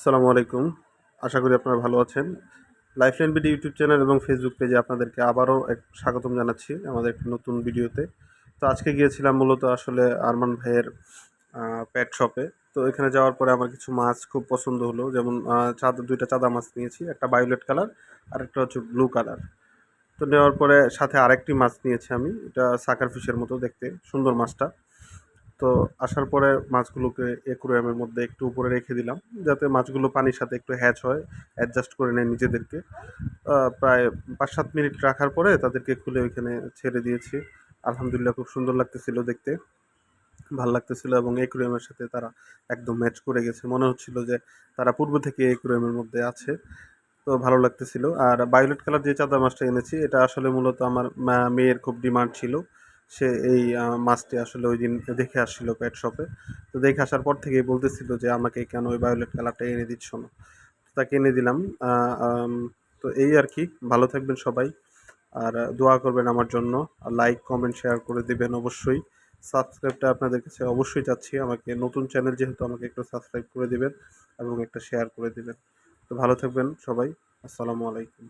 আসসালামু আলাইকুম। আশা করি আপনারা ভালো আছেন। লাইফলাইন বিডি ইউটিউব চ্যানেল এবং ফেসবুক পেজে আপনাদেরকে আবারও এক স্বাগতম জানাচ্ছি আমাদের একটি নতুন ভিডিওতে। তো আজকে গিয়েছিলাম মূলত আসলে আরমান ভাইয়ের প্যাট শপে তো এখানে যাওয়ার পরে আমার কিছু মাছ খুব পছন্দ হলো। যেমন চাঁদা, দুইটা চাঁদা মাছ নিয়েছি, একটা বায়োলেট কালার আর একটা হচ্ছে ব্লু কালার তো নেওয়ার পরে সাথে আরেকটি মাছ নিয়েছি আমি। এটা সাকার ফিশের মতো দেখতে, সুন্দর মাছটা। তো আসার পরে মাছগুলোকে একুরিয়ামের মধ্যে একটু উপরে রেখে দিলাম, যাতে মাছগুলো পানির সাথে একটু হ্যাচ হয় অ্যাডজাস্ট করে নেয় নিজেদেরকে। প্রায় পাঁচ সাত মিনিট রাখার পরে তাদেরকে খুলে ওইখানে ছেড়ে দিয়েছি। আলহামদুলিল্লাহ খুব সুন্দর লাগতেছিল দেখতে, ভালো লাগতেছিল এবং একুরিয়ামের সাথে তারা একদম ম্যাচ করে গেছে। মনে হচ্ছিল যে তারা পূর্ব থেকে একুরিয়ামের মধ্যে আছে, তো ভালো লাগতেছিল। আর বায়োলেট কালার যে চাঁদা মাছটা এনেছি, এটা আসলে মূলত আমার মেয়ের খুব ডিমান্ড ছিল। সে এই মাছটি আসলে ওই দিন দেখে আসছিল পেট শপে তো দেখে আসার পর থেকেই বলতেছিল যে, আমাকে কেন ওই ভায়োলেট কালারটা এনে দিচ্ছ না? তো তাকে এনে দিলাম। তো এই আর কি। ভালো থাকবেন সবাই। আর দোয়া করবেন আমার জন্য। আর লাইক কমেন্ট শেয়ার করে দিবেন অবশ্যই। সাবস্ক্রাইবটা আপনাদের কাছে অবশ্যই চাচ্ছি। আমাকে নতুন চ্যানেল যেহেতু আমাকে একটু সাবস্ক্রাইব করে দিবেন এবং একটা শেয়ার করে দিবেন। তো ভালো থাকবেন সবাই। আসসালামু আলাইকুম।